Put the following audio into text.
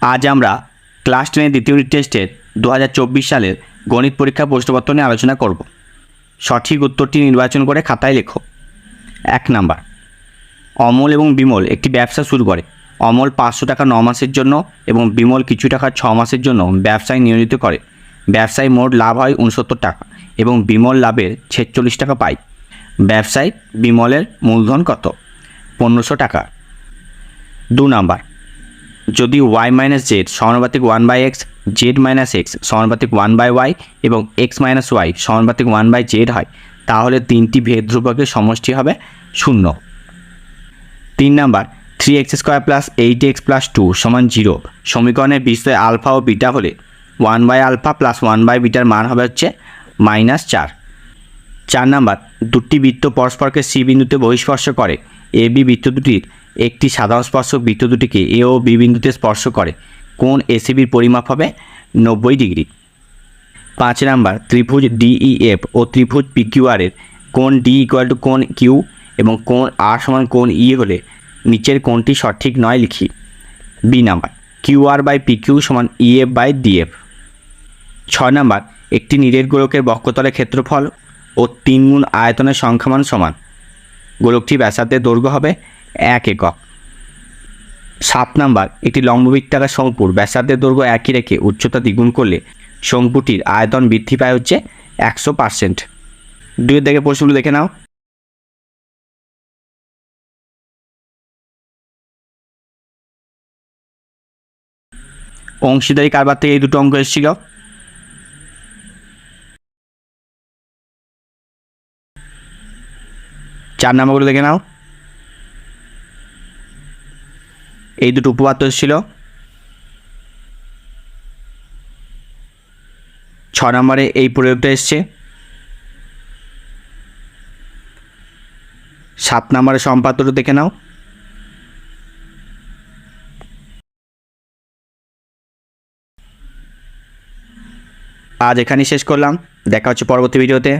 আজ আমরা ক্লাস টেনের দ্বিতীয় টেস্টের দু হাজার চব্বিশ সালের গণিত পরীক্ষা প্রশ্নপত্র নিয়ে আলোচনা করব। সঠিক উত্তরটি নির্বাচন করে খাতায় লেখো। এক নাম্বার, অমল এবং বিমল একটি ব্যবসা শুরু করে। অমল পাঁচশো টাকা ন মাসের জন্য এবং বিমল কিছু টাকা ছ মাসের জন্য ব্যবসায় নিয়োজিত করে। ব্যবসায় মোট লাভ হয় উনসত্তর টাকা এবং বিমল লাভের ছেচল্লিশ টাকা পায়। ব্যবসায় বিমলের মূলধন কত? পনেরোশো টাকা। দু নাম্বার যদি ওয়াই মাইনাস জেড সমানুপাতিক one by X Z minus X সমানুপাতিক ওয়ান বাই ওয়াই এবং এক্স মাইনাস ওয়াই সমানুপাতিক ওয়ান বাই জেড হয়, তাহলে তিনটি ভেদ ধ্রুবকের সমষ্টি হবে শূন্য। তিন number three X square plus eight X plus two সমান জিরো সমীকরণের বিষয়ে আলফা ও বিটা হলে one by alpha plus one by bitter মান হবে হচ্ছে মাইনাস চার। চার নাম্বার, দুটি বৃত্ত পরস্পরকে সি বিন্দুতে বহিস্পর্শ করে এ বি বৃত্ত দুটির একটি সাধারণ স্পর্শক বৃত্ত দুটিকে এ ও বি বিন্দুতে স্পর্শ করে। কোন এসিবির পরিমাপ হবে নব্বই ডিগ্রি। পাঁচ নাম্বার, ত্রিভুজ ডিইএফ ও ত্রিভুজ পিকিউআরের কোন ডি ইকুয়াল টু কোন কিউ এবং কোন আর সমান কোন ই হলে নিচের কোনটি সঠিক নয় লিখি। B number QR by PQ সমান ইএফ বাই ডিএফ ছয় নাম্বার, একটি নিরেট গোলকের বক্ষতলের ক্ষেত্রফল ও তিন গুণ আয়তনের সংখ্যামান সমান। গোলকটি ব্যাসার্ধের দৈর্ঘ্য হবে এক একক। সাত নাম্বার, একটি লম্ববৃত্তাকার শঙ্কুর ব্যাসার্ধের দৈর্ঘ্য একই রেখে উচ্চতা দ্বিগুণ করলে শঙ্কুটির আয়তন বৃদ্ধি পায় হচ্ছে একশো পার্সেন্ট। দুয়ের দেখে প্রশ্নগুলো দেখে নাও। অংশীদারি কারবার থেকে এই দুটো অঙ্ক এসেছিল। চার নাম্বারগুলো দেখে নাও। এই দুটো উপপাদ্য এসেছিল ছ নম্বরে এই প্রয়োগটা এসছে। সাত নম্বরের সম্পাদ্যটা দেখে নাও। আজ এখানেই শেষ করলাম। দেখা হচ্ছে পরবর্তী ভিডিওতে।